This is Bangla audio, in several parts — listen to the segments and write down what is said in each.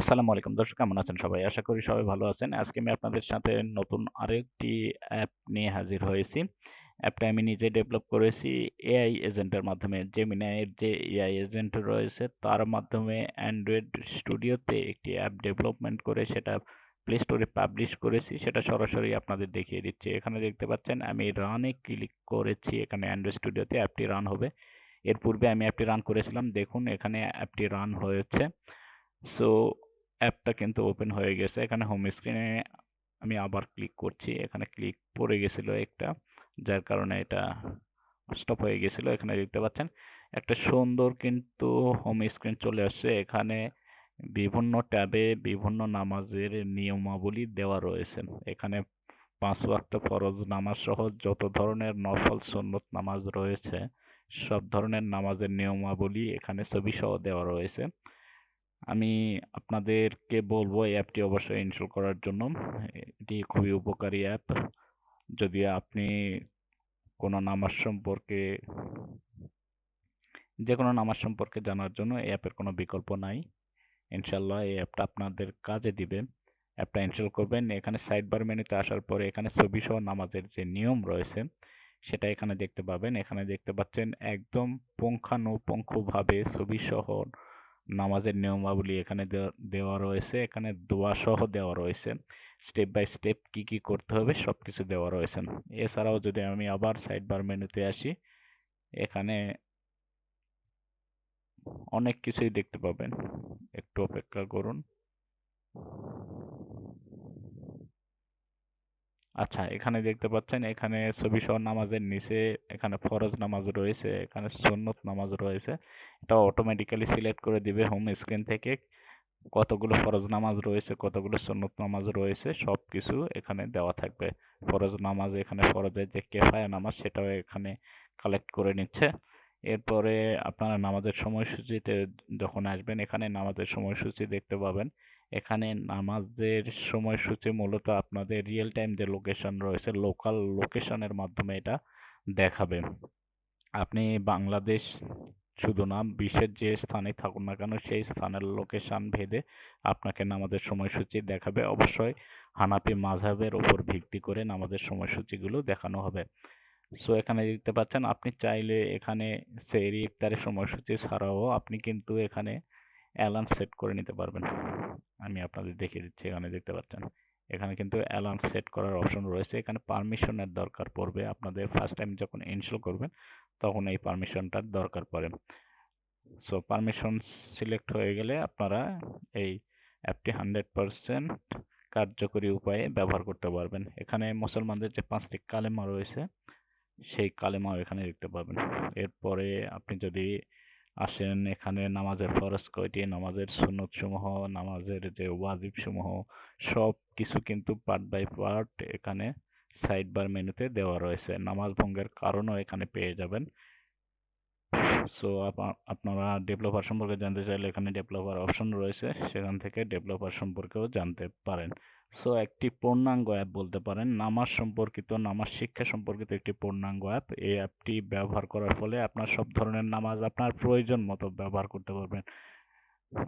আসসালামু আলাইকুম দর্শক, কেমন আছেন সবাই? আশা করি সবাই ভালো আছেন। আজকে আমি আপনাদের সাথে নতুন আরেকটি অ্যাপ নিয়ে হাজির হয়েছি। অ্যাপটা আমি নিজে ডেভেলপ করেছি এআই এজেন্টের মাধ্যমে। জেমিনি এর যে এআই এজেন্ট রয়েছে, তার মাধ্যমে অ্যান্ড্রয়েড স্টুডিওতে একটি অ্যাপ ডেভেলপমেন্ট করে সেটা প্লে স্টোরে পাবলিশ করেছি। সেটা সরাসরি আপনাদের দেখিয়ে দিচ্ছি। এখানে দেখতে পাচ্ছেন, আমি রানে ক্লিক করেছি। এখানে অ্যান্ড্রয়েড স্টুডিওতে অ্যাপটি রান হবে। এর পূর্বে আমি অ্যাপটি রান করেছিলাম। দেখুন, এখানে অ্যাপটি রান হয়েছে। সো অ্যাপটা কিন্তু ওপেন হয়ে গেছে। এখানে হোম স্ক্রিনে আমি আবার ক্লিক করছি। এখানে ক্লিক পড়ে গেছিল একটা, যার কারণে এটা স্টপ হয়ে গেছিল। এখানে দেখতে পাচ্ছেন, একটা সুন্দর কিন্তু হোম স্ক্রিন চলে আসছে। এখানে বিভিন্ন ট্যাবে বিভিন্ন নামাজের নিয়মাবলী দেওয়া রয়েছে। এখানে পাঁচ ওয়াক্ত ফরজ নামাজ সহ যত ধরনের নফল সুন্নত নামাজ রয়েছে, সব ধরনের নামাজের নিয়মাবলী এখানে ছবি সহ দেওয়া রয়েছে। আমি আপনাদেরকে বলব এই অ্যাপটি অবশ্যই ইনস্টল করার জন্য। এটি খুবই উপকারী অ্যাপ যদি আপনি কোনো নামাজ সম্পর্কে যে কোনো নামাজ সম্পর্কে জানার জন্য এই অ্যাপের কোনো বিকল্প নাই। ইনশাল্লাহ এই অ্যাপটা আপনাদের কাজে দিবে। অ্যাপটা ইনস্টল করবেন, এখানে সাইড বার মেনুতে আসার পরে এখানে ছবি সহ নামাজের যে নিয়ম রয়েছে, সেটা এখানে দেখতে পাবেন। এখানে দেখতে পাচ্ছেন একদম পুঙ্খানুপুঙ্খভাবে ছবি সহ নামাজের নিয়মাবলী এখানে দেওয়া রয়েছে, এখানে দোয়া সহ দেওয়া রয়েছে। স্টেপ বাই স্টেপ কি কি করতে হবে সব কিছু দেওয়া রয়েছে। এছাড়াও যদি আমি আবার সাইড বার মেনুতে আসি, এখানে অনেক কিছুই দেখতে পাবেন। একটু অপেক্ষা করুন। আচ্ছা এখানে দেখতে পাচ্ছেন, এখানে ছবি সহ নামাজের নিচে, এখানে ফরজ নামাজ রয়েছে, এখানে সুন্নত নামাজ রয়েছে। এটা অটোমেটিক্যালি সিলেক্ট করে দিবে হোম স্ক্রিন থেকে। কতগুলো ফরজ নামাজ রয়েছে, কতগুলো সুন্নত নামাজ রয়েছে সব কিছু এখানে দেওয়া থাকবে। ফরজ নামাজ এখানে ফরজের যে কেফায়া নামাজ, সেটাও এখানে কালেক্ট করে নিচ্ছে। এরপরে আপনারা নামাজের সময়সূচিতে যখন আসবেন, এখানে নামাজের সময়সূচি দেখতে পাবেন। এখানে নামাজের সময়সূচি মূলত আপনাদের রিয়েল টাইম যে লোকেশন রয়েছে লোকাল লোকেশনের মাধ্যমে এটা দেখাবে। আপনি বাংলাদেশ শুধু না, বিশ্বের যে স্থানে থাকুন না কেন, সেই স্থানের লোকেশন ভেদে আপনাকে নামাজের সময়সূচি দেখাবে। অবশ্যই হানাপি মাঝহের উপর ভিত্তি করে নামাজের সময়সূচিগুলো দেখানো হবে। সো এখানে দেখতে পাচ্ছেন, আপনি চাইলে এখানে সেরি ইফতারের সময়সূচি ছাড়াও আপনি কিন্তু এখানে অ্যালার্ম সেট করে নিতে পারবেন। আমি আপনাদের দেখিয়ে দিচ্ছি, এখানে দেখতে পাচ্ছেন। এখানে কিন্তু অ্যালার্ম সেট করার অপশন রয়েছে। এখানে পারমিশনের দরকার পড়বে। আপনাদের ফার্স্ট টাইম যখন ইনস্টল করবেন, তখন এই পারমিশনটার দরকার পড়ে। সো পারমিশন সিলেক্ট হয়ে গেলে আপনারা এই অ্যাপটি হান্ড্রেড পারসেন্ট কার্যকরী উপায়ে ব্যবহার করতে পারবেন। এখানে মুসলমানদের যে পাঁচটি কালেমা রয়েছে, সেই কালেমাও এখানে দেখতে পাবেন। এরপরে আপনি যদি আসেন এখানে নামাজের ফরজ কয়টি? নামাজের সুন্নত সমূহ নামাজের যে ওয়াজিব সমূহ সব কিছু কিন্তু পার্ট বাই পার্ট এখানে সাইড বার মেনুতে দেওয়া রয়েছে। নামাজ ভঙ্গের কারণও এখানে পেয়ে যাবেন। সো আপনারা ডেভেলপার সম্পর্কে জানতে চাইলে এখানে ডেভেলপার অপশন রয়েছে, সেখান থেকে ডেভেলপার সম্পর্কেও জানতে পারেন। সো একটি পূর্ণাঙ্গ অ্যাপ বলতে পারেন, নামাজ সম্পর্কিত, নামাজ শিক্ষা সম্পর্কিত একটি পূর্ণাঙ্গ অ্যাপ এই অ্যাপটি ব্যবহার করার ফলে আপনার সব ধরনের নামাজ আপনার প্রয়োজন মতো ব্যবহার করতে পারবেন।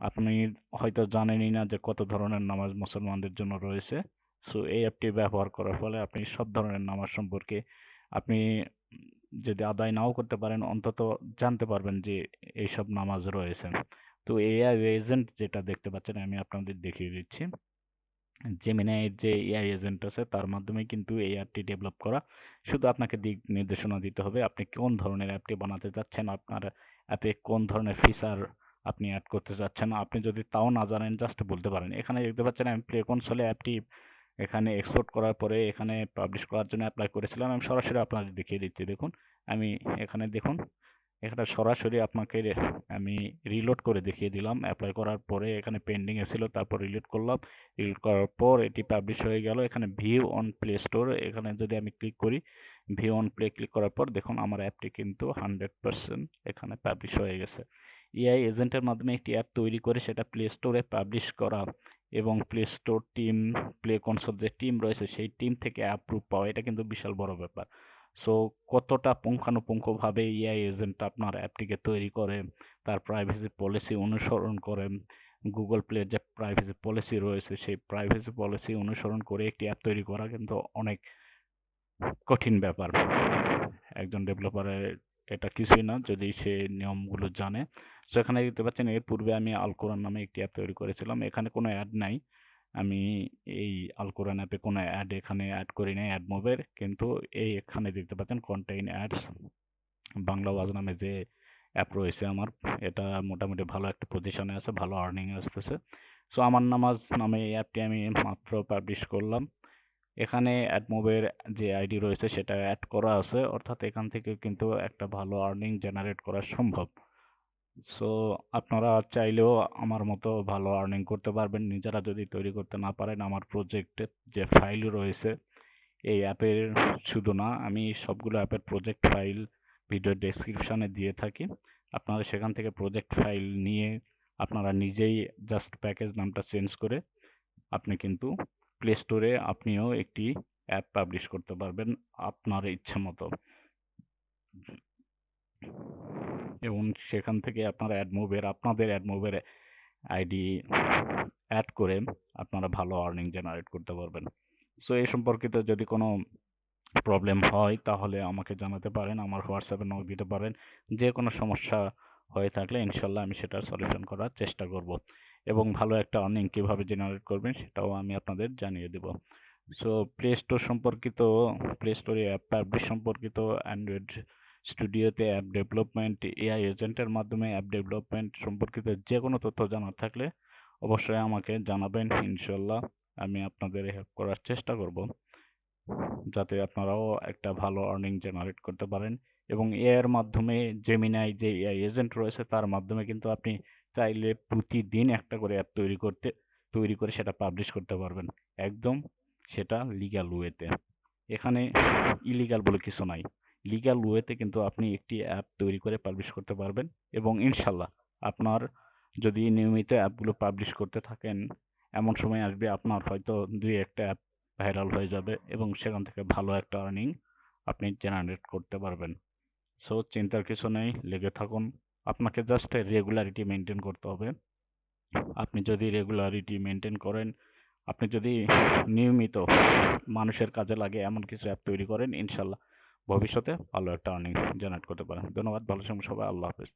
আপনি হয়তো জানেনই না যে কত ধরনের নামাজ মুসলমানদের জন্য রয়েছে। সো এই অ্যাপটি ব্যবহার করার ফলে আপনি সব ধরনের নামাজ সম্পর্কে আপনি যদি আদায় নাও করতে পারেন, অন্তত জানতে পারবেন যে এইসব নামাজ রয়েছে। তো এআই এজেন্ট যেটা দেখতে পাচ্ছেন, আমি আপনাদের দেখিয়ে দিচ্ছি। জেমিনাইয়ের যে এআই এজেন্ট আছে, তার মাধ্যমে কিন্তু এই অ্যাপটি ডেভেলপ করা শুধু আপনাকে দিক নির্দেশনা দিতে হবে, আপনি কোন ধরনের অ্যাপটি বানাতে চাচ্ছেন, আপনার অ্যাপে কোন ধরনের ফিচার আপনি অ্যাড করতে চাচ্ছেন। আপনি যদি তাও না জানেন জাস্ট বলতে পারেন। এখানে দেখতে পাচ্ছেন, আমি প্লে কনসোলে অ্যাপটি এখানে এক্সপোর্ট করার পরে এখানে পাবলিশ করার জন্য অ্যাপ্লাই করেছিলাম। আমি সরাসরি আপনাদের দেখিয়ে দিচ্ছি, দেখুন। আমি এখানে দেখুন, এখানে সরাসরি আপনাকে আমি রিলোড করে দেখিয়ে দিলাম। অ্যাপ্লাই করার পরে এখানে পেন্ডিং ছিল তারপর রিলোড করলাম। রিলোড করার পর এটি পাবলিশ হয়ে গেল। এখানে ভিউ অন প্লে স্টোর এখানে যদি আমি ক্লিক করি ভিউ অন প্লে ক্লিক করার পর দেখুন আমার অ্যাপটি কিন্তু হান্ড্রেড পারসেন্ট এখানে পাবলিশ হয়ে গেছে। এআই এজেন্টের মাধ্যমে একটি অ্যাপ তৈরি করে সেটা প্লে স্টোরে পাবলিশ করা এবং Play Store team Play Console যে টিম রয়েছে, সেই টিম থেকে অ্যাপ্রুভ পাওয়া, এটা কিন্তু বিশাল বড় ব্যাপার। সো কতটা পুঙ্খানুপুঙ্খভাবে এআই এজেন্ট আপনার অ্যাপটিকে তৈরি করে, তার প্রাইভেসি পলিসি অনুসরণ করে গুগল প্লের যে প্রাইভেসি পলিসি রয়েছে, সেই প্রাইভেসি পলিসি অনুসরণ করে একটি অ্যাপ তৈরি করা কিন্তু অনেক কঠিন ব্যাপার। একজন ডেভেলপারের এটা কিছুই না, যদি সে নিয়মগুলো জানে। সো এখানে দেখতে পাচ্ছেন, এর পূর্বে আমি আল কোরআন নামে একটি অ্যাপ তৈরি করেছিলাম। এখানে কোনো অ্যাড নাই। আমি এই আল কোরআন অ্যাপে কোনো অ্যাড এখানে অ্যাড করি নাই অ্যাড মুভের কিন্তু এই এখানে দেখতে পাচ্ছেন কন্টেইন অ্যাডস বাংলা ওয়াজ নামে যে অ্যাপ রয়েছে আমার, এটা মোটামুটি ভালো একটা পজিশনে আছে, ভালো আর্নিং আসতেছে। সো আমার নামাজ নামে এই অ্যাপটি আমি মাত্র পাবলিশ করলাম। এখানে অ্যাডমোবের যে আইডি রয়েছে সেটা অ্যাড করা আছে। অর্থাৎ এখান থেকে কিন্তু একটা ভালো আর্নিং জেনারেট করা সম্ভব। সো আপনারা চাইলেও আমার মতো ভালো আর্নিং করতে পারবেন। নিজেরা যদি তৈরি করতে না পারেন, আমার প্রজেক্টে যে ফাইল রয়েছে, এই অ্যাপের শুধু না, আমি সবগুলো অ্যাপের প্রজেক্ট ফাইল ভিডিও ডেসক্রিপশানে দিয়ে থাকি। আপনারা সেখান থেকে প্রজেক্ট ফাইল নিয়ে, আপনারা নিজেই জাস্ট প্যাকেজ নামটা চেঞ্জ করে, আপনি কিন্তু প্লে স্টোরে আপনিও একটি অ্যাপ পাবলিশ করতে পারবেন আপনার ইচ্ছে মতো। এবং সেখান থেকে আপনারা অ্যাড মুভের আপনাদের অ্যাড মুভের আইডি অ্যাড করে আপনারা ভালো আর্নিং জেনারেট করতে পারবেন। সো এই সম্পর্কিত যদি কোনো প্রবলেম হয়, তাহলে আমাকে জানাতে পারেন, আমার হোয়াটসঅ্যাপে নক দিতে পারেন। যে কোনো সমস্যা হয়ে থাকলে ইনশাল্লাহ আমি সেটার সলিউশন করার চেষ্টা করব। এবং ভালো একটা আর্নিং কীভাবে জেনারেট করবেন সেটাও আমি আপনাদের জানিয়ে দেব। সো প্লে স্টোর সম্পর্কিত প্লে স্টোরে অ্যাপ পাবলিশ সম্পর্কিত অ্যান্ড্রয়েড স্টুডিওতে অ্যাপ ডেভেলপমেন্ট এআই এজেন্টের মাধ্যমে অ্যাপ ডেভেলপমেন্ট সম্পর্কিত যে কোনো তথ্য জানার থাকলে অবশ্যই আমাকে জানাবেন ইনশাল্লাহ আমি আপনাদের হেল্প করার চেষ্টা করব। যাতে আপনারাও একটা ভালো আর্নিং জেনারেট করতে পারেন এবং এর মাধ্যমে জেমিনাই যে এআই এজেন্ট রয়েছে তার মাধ্যমে কিন্তু আপনি চাইলে প্রতিদিন একটা করে অ্যাপ তৈরি করতে, তৈরি করে সেটা পাবলিশ করতে পারবেন। একদম সেটা লিগ্যাল ওয়েতে এখানে ইলিগাল বলে কিছু নাই। লিগ্যাল ওয়েতে কিন্তু আপনি একটি অ্যাপ তৈরি করে পাবলিশ করতে পারবেন এবং ইনশাল্লাহ আপনার যদি নিয়মিত অ্যাপগুলো পাবলিশ করতে থাকেন, এমন সময় আসবে আপনার হয়তো দুই একটা অ্যাপ ভাইরাল হয়ে যাবে এবং সেখান থেকে ভালো একটা আর্নিং আপনি জেনারেট করতে পারবেন। সো চিন্তার কিছু নেই, লেগে থাকুন। আপনাকে জাস্ট রেগুলারিটি মেনটেন করতে হবে। আপনি যদি রেগুলারিটি মেনটেন করেন, আপনি যদি নিয়মিত মানুষের কাজে লাগে এমন কিছু অ্যাপ তৈরি করেন, ইনশাল্লাহ ভবিষ্যতে ভালো একটা আর্নিং জেনারেট করতে পারেন। ধন্যবাদ, ভালো সময় সবাই, আল্লাহ হাফেজ।